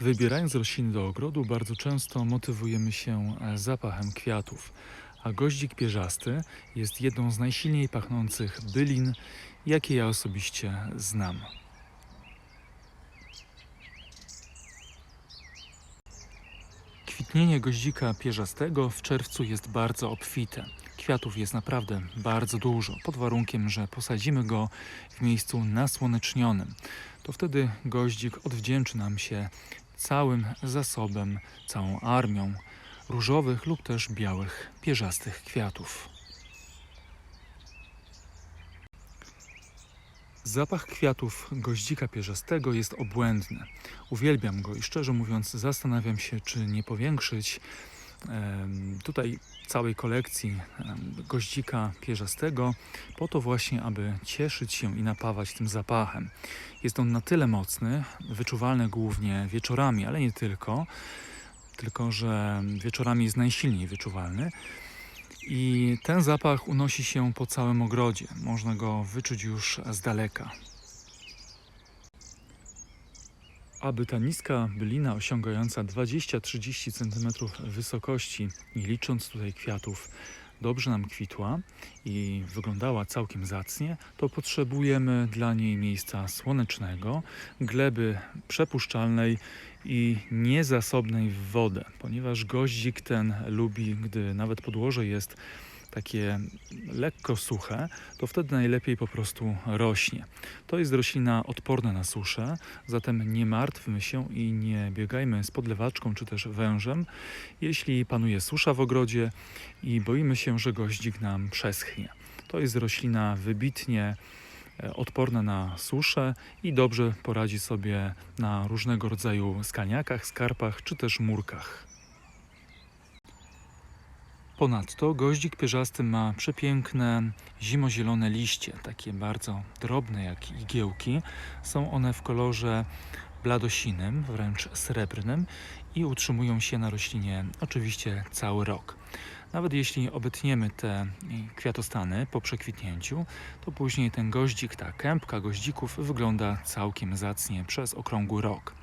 Wybierając rośliny do ogrodu, bardzo często motywujemy się e, zapachem kwiatów, a goździk pierzasty jest jedną z najsilniej pachnących bylin, jakie ja osobiście znam. Kwitnienie goździka pierzastego w czerwcu jest bardzo obfite. Kwiatów jest naprawdę bardzo dużo, pod warunkiem, że posadzimy go w miejscu nasłonecznionym. To wtedy goździk odwdzięczy nam się całym zasobem, całą armią różowych lub też białych, pierzastych kwiatów. Zapach kwiatów goździka pierzastego jest obłędny. Uwielbiam go i szczerze mówiąc zastanawiam się, czy nie powiększyć tutaj całej kolekcji goździka pierzastego po to właśnie, aby cieszyć się i napawać tym zapachem. Jest on na tyle mocny, wyczuwalny głównie wieczorami, ale nie tylko, tylko że wieczorami jest najsilniej wyczuwalny. I ten zapach unosi się po całym ogrodzie. Można go wyczuć już z daleka. Aby ta niska bylina osiągająca 20-30 cm wysokości, nie licząc tutaj kwiatów, dobrze nam kwitła i wyglądała całkiem zacnie, to potrzebujemy dla niej miejsca słonecznego, gleby przepuszczalnej i niezasobnej w wodę, ponieważ goździk ten lubi, gdy nawet podłoże jest takie lekko suche, to wtedy najlepiej po prostu rośnie. To jest roślina odporna na suszę, zatem nie martwmy się i nie biegajmy z podlewaczką czy też wężem, jeśli panuje susza w ogrodzie i boimy się, że goździk nam przeschnie. To jest roślina wybitnie e, odporna na suszę i dobrze poradzi sobie na różnego rodzaju skaniakach, skarpach czy też murkach. Ponadto goździk pierzasty ma przepiękne zimozielone liście, takie bardzo drobne jak igiełki. Są one w kolorze bladosinym, wręcz srebrnym i utrzymują się na roślinie oczywiście cały rok. Nawet jeśli obetniemy te kwiatostany po przekwitnięciu, to później ten goździk, ta kępka goździków wygląda całkiem zacnie przez okrągły rok.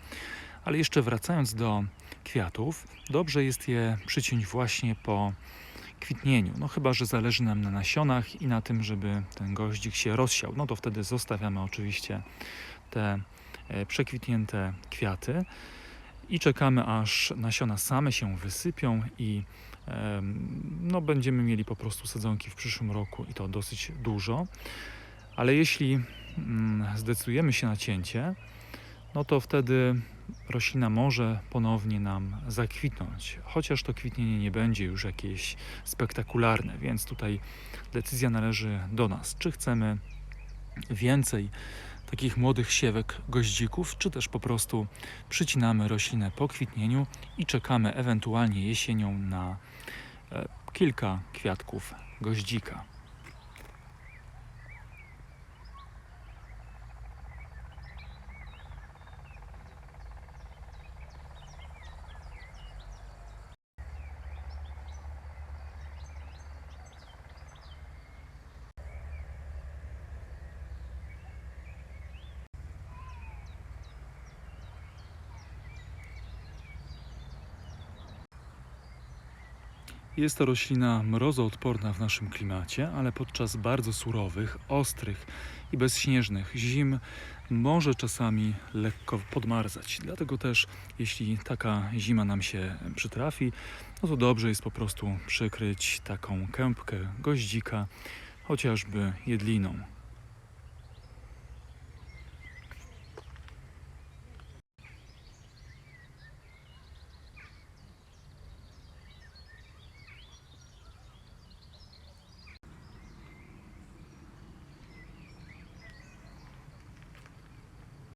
Ale jeszcze wracając do kwiatów, dobrze jest je przyciąć właśnie po kwitnieniu. No chyba, że zależy nam na nasionach i na tym, żeby ten goździk się rozsiał. No to wtedy zostawiamy oczywiście te e, przekwitnięte kwiaty i czekamy aż nasiona same się wysypią i no, będziemy mieli po prostu sadzonki w przyszłym roku i to dosyć dużo. Ale jeśli mm, zdecydujemy się na cięcie, no to wtedy roślina może ponownie nam zakwitnąć, chociaż to kwitnienie nie będzie już jakieś spektakularne, więc tutaj decyzja należy do nas. Czy chcemy więcej takich młodych siewek goździków, czy też po prostu przycinamy roślinę po kwitnieniu i czekamy ewentualnie jesienią na e, kilka kwiatków goździka. Jest to roślina mrozoodporna w naszym klimacie, ale podczas bardzo surowych, ostrych i bezśnieżnych zim może czasami lekko podmarzać. Dlatego też, jeśli taka zima nam się przytrafi, no to dobrze jest po prostu przykryć taką kępkę goździka, chociażby jedliną.